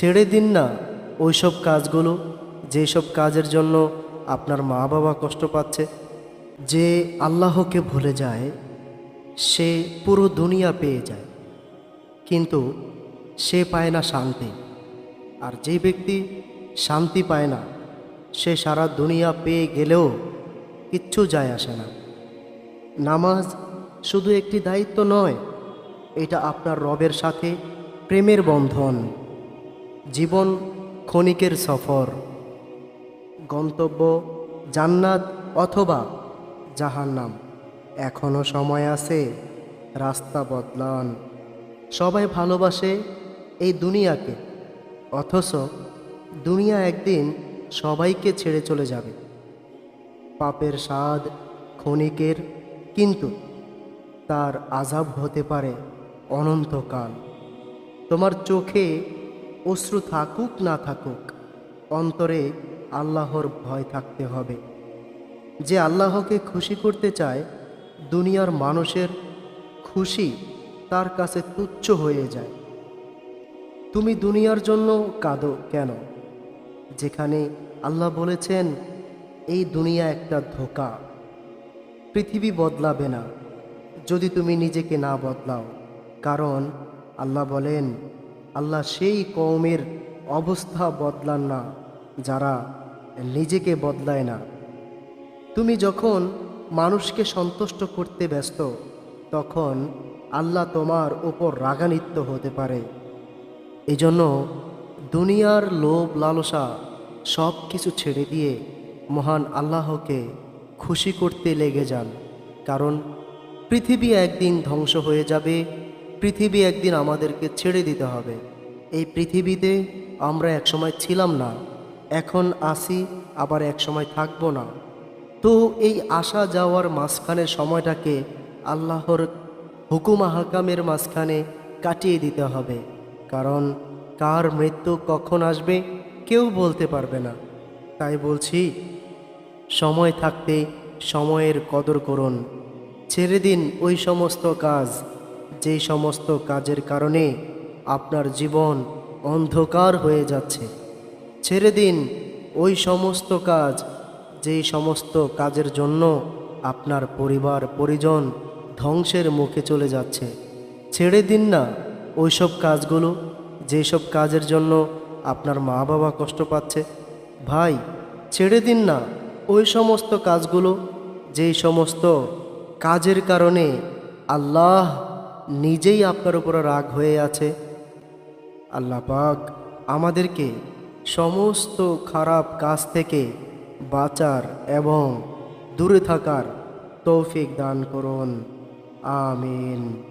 ছেড়ে দিন না ওইসব কাজগুলো, যেসব কাজের জন্য আপনার মা বাবা কষ্ট পাচ্ছে। যে আল্লাহকে ভুলে যায়, সে পুরো দুনিয়া পেয়ে যায়। কিন্তু সে পায় না শান্তি। আর যে ব্যক্তি শান্তি পায় না, সে সারা দুনিয়া পেয়ে গেলেও কিচ্ছু যায় আসে না। নামাজ শুধু একটি দায়িত্ব নয়, এটা আপনার রবের সাথে প্রেমের বন্ধন। জীবন ক্ষণিকের সফর। গন্তব্য জান্নাত অথবা জাহান্নাম। এখনও সময় আছে, রাস্তা বদলান। সবাই ভালোবাসে এই দুনিয়াকে, অথচ দুনিয়া একদিন সবাইকে ছেড়ে চলে যাবে। পাপের স্বাদ ক্ষণিকের, কিন্তু তার আজাব হতে পারে অনন্তকাল। তোমার চোখে অশ্রু থাকুক না থাকুক, অন্তরে আল্লাহর ভয় থাকতে হবে। যে আল্লাহকে খুশি করতে চায়, দুনিয়ার মানুষের খুশি তার কাছে তুচ্ছ হয়ে যায়। তুমি দুনিয়ার জন্য কাঁদো কেন? যেখানে আল্লাহ বলেছেন, এই দুনিয়া একটা ধোকা। পৃথিবী বদলাবে না, যদি তুমি নিজেকে না বদলাও। কারণ আল্লাহ বলেন আল্লাহ সেই কওমের অবস্থা বদলান না, যারা নিজেকে বদলায় না। তুমি যখন মানুষকে সন্তুষ্ট করতে ব্যস্ত, তখন আল্লাহ তোমার উপর রাগান্বিত হতে পারে। এজন্য দুনিয়ার লোভ লালসা সব কিছু ছেড়ে দিয়ে মহান আল্লাহকে খুশি করতে লেগে যান, কারণ পৃথিবী একদিন ধ্বংস হয়ে যাবে পৃথিবী একদিন আমাদেরকে ছেড়ে দিতে হবে। এই পৃথিবীতে আমরা একসময় ছিলাম না, এখন আসি আবার একসময় থাকব না। তো এই আসা যাওয়ার মাঝখানের সময়টাকে আল্লাহর হুকুম হাকামের মাঝখানে কাটিয়ে দিতে হবে, কারণ কার মৃত্যু কখন আসবে কেউ বলতে পারবে না। তাই বলছি, সময় থাকতে সময়ের কদর করুন। ছেড়ে দিন ওই সমস্ত কাজ। যেই সমস্ত কাজের কারণে আপনার জীবন অন্ধকার হয়ে যাচ্ছে। ছেড়ে দিন ওই সমস্ত কাজ যেই সমস্ত কাজের জন্য আপনার পরিবার, পরিজন ধ্বংসের মুখে চলে যাচ্ছে। ছেড়ে দিন না ওইসব কাজগুলো যেসব কাজের জন্য আপনার মা বাবা কষ্ট পাচ্ছে। ভাই, ছেড়ে দিন না ওই সমস্ত কাজগুলো যেই সমস্ত কাজের কারণে আল্লাহ নিজেই আপনার উপর রাগ হয়ে আছে। আল্লাহ পাক আমাদেরকে সমস্ত খারাপ কাজ থেকে বাঁচার এবং দূরে থাকার তৌফিক দান করুন। আমিন।